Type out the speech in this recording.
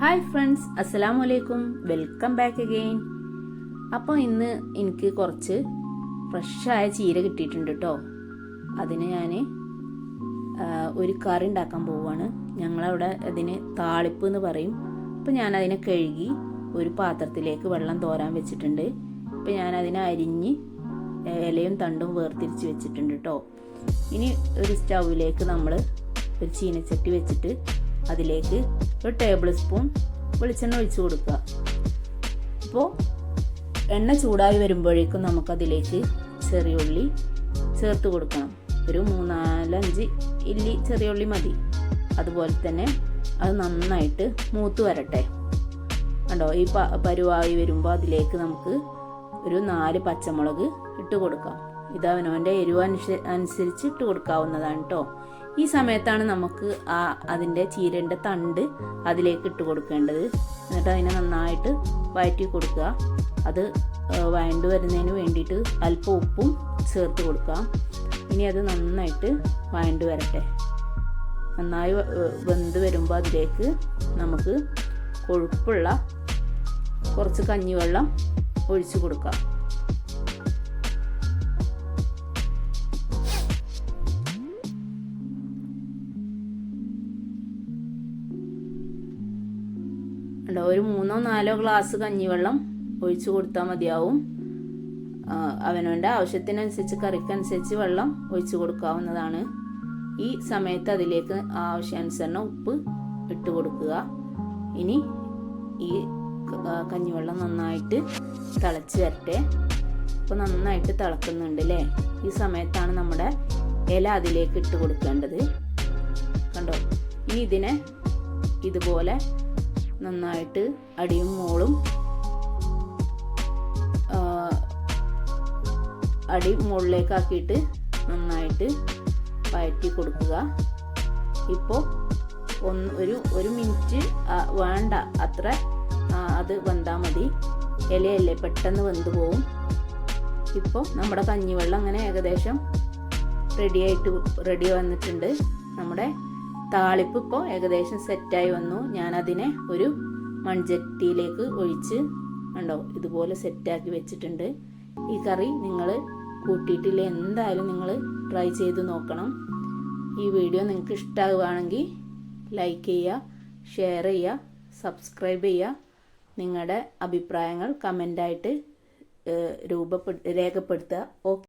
Hi friends അസ്സലാമു അലൈക്കും welcome back again അപ്പോൾ ഇന്ന് എനിക്ക് കുറച്ച് ഫ്രഷായ ചീര കിട്ടിയിട്ടുണ്ട് കേട്ടോ അതിന് ഞാൻ ഒരു കറി ഉണ്ടാക്കാൻ പോവുകയാണ് ഞങ്ങളവിടെ അതിന് താളിപ്പ് എന്ന് പറയും. അപ്പോൾ ഞാൻ അതിനെ കഴുകി ഒരു പാത്രത്തിലേക്ക് വെള്ളം തോരാൻ വെച്ചിട്ടുണ്ട്. അപ്പോൾ ഞാൻ അതിനെ അരിഞ്ഞ് ഇലയും തണ്ടും വേർതിരിച്ച് വെച്ചിട്ടുണ്ട് കേട്ടോ ഇനി ഒരു സ്റ്റൗവിലേക്ക് നമ്മൾ ഒരു ചീനച്ചട്ടി വെച്ചിട്ട് അതിലേക്ക് ഒരു ടേബിൾ സ്പൂൺ വെളിച്ചെണ്ണ ഒഴിച്ചു കൊടുക്കുക. അപ്പോൾ എണ്ണ ചൂടായി വരുമ്പോഴേക്കും നമുക്കതിലേക്ക് ചെറിയ ഉള്ളി ചേർത്ത് കൊടുക്കണം. ഒരു മൂന്നാലഞ്ച് ഇല്ലി ചെറിയ ഉള്ളി മതി. അതുപോലെ തന്നെ അത് നന്നായിട്ട് മൂത്ത് വരട്ടെ. കണ്ടോ? ഈ പരുവായി വരുമ്പോൾ അതിലേക്ക് നമുക്ക് ഒരു നാല് പച്ചമുളക് ഇട്ട് കൊടുക്കാം. ഇത് അവനവന്റെ എരിവ് അനുസരിച്ച് ഇട്ട് കൊടുക്കാവുന്നതാണ് കേട്ടോ ഈ സമയത്താണ് നമുക്ക് ആ അതിന്റെ ചീരന്റെ തണ്ട് അതിലേക്ക് ഇട്ട് കൊടുക്കേണ്ടത്. എന്നിട്ട് അതിനെ നന്നായിട്ട് വഴറ്റി കൊടുക്കുക. അത് വഴണ്ടു വരുന്നതിന് വേണ്ടിയിട്ട് അല്പം ഉപ്പും ചേർത്ത് കൊടുക്കുക ഇനി അത് നന്നായിട്ട് വഴണ്ടു വരട്ടെ. നന്നായി വെന്ത് വരുമ്പോൾ അതിലേക്ക് നമുക്ക് കൊഴുപ്പുള്ള കുറച്ച് കഞ്ഞിവെള്ളം ഒഴിച്ചു കൊടുക്കാം. ഉണ്ടോ? ഒരു മൂന്നോ നാലോ ഗ്ലാസ് കഞ്ഞിവെള്ളം ഒഴിച്ചു കൊടുത്താൽ മതിയാവും. അവനവന്റെ ആവശ്യത്തിനനുസരിച്ച് കറിക്കനുസരിച്ച് വെള്ളം ഒഴിച്ചു കൊടുക്കാവുന്നതാണ്. ഈ സമയത്ത് അതിലേക്ക് ആവശ്യാനുസരണം ഉപ്പ് ഇട്ട് കൊടുക്കുക. ഇനി ഈ കഞ്ഞിവെള്ളം നന്നായിട്ട് തിളച്ച് വരട്ടെ. അപ്പോൾ നന്നായിട്ട് തിളക്കുന്നുണ്ട് അല്ലേ ഈ സമയത്താണ് നമ്മുടെ ഇല അതിലേക്ക് ഇട്ട് കൊടുക്കേണ്ടത്. കണ്ടോ? ഇനി ഇതിനെ ഇതുപോലെ നന്നായിട്ട് അടിയും മോളും അടി മുകളിലേക്കാക്കിയിട്ട് നന്നായിട്ട് വഴറ്റി കൊടുക്കുക. ഇപ്പോൾ ഒന്ന് ഒരു ഒരു മിനിറ്റ് വേണ്ട അത്ര അത് വെന്താൽ മതി. ഇലയല്ലേ പെട്ടെന്ന് വെന്ത് പോവും. ഇപ്പോൾ നമ്മുടെ കഞ്ഞിവെള്ളം അങ്ങനെ ഏകദേശം റെഡിയായിട്ട് റെഡി വന്നിട്ടുണ്ട്. നമ്മുടെ താളിപ്പ് ഇപ്പോൾ ഏകദേശം സെറ്റായി വന്നു. ഞാനതിനെ ഒരു മൺചട്ടിയിലേക്ക് ഒഴിച്ച് ഉണ്ടോ ഇതുപോലെ സെറ്റാക്കി വെച്ചിട്ടുണ്ട്. ഈ കറി നിങ്ങൾ കൂട്ടിയിട്ടില്ല? എന്തായാലും നിങ്ങൾ ട്രൈ ചെയ്ത് നോക്കണം. ഈ വീഡിയോ നിങ്ങൾക്ക് ഇഷ്ടമാകുകയാണെങ്കിൽ ലൈക്ക് ചെയ്യുക ഷെയർ ചെയ്യുക സബ്സ്ക്രൈബ് ചെയ്യുക. നിങ്ങളുടെ അഭിപ്രായങ്ങൾ കമന്റായിട്ട് രൂപപ്പെടു രേഖപ്പെടുത്തുക. ഓക്കെ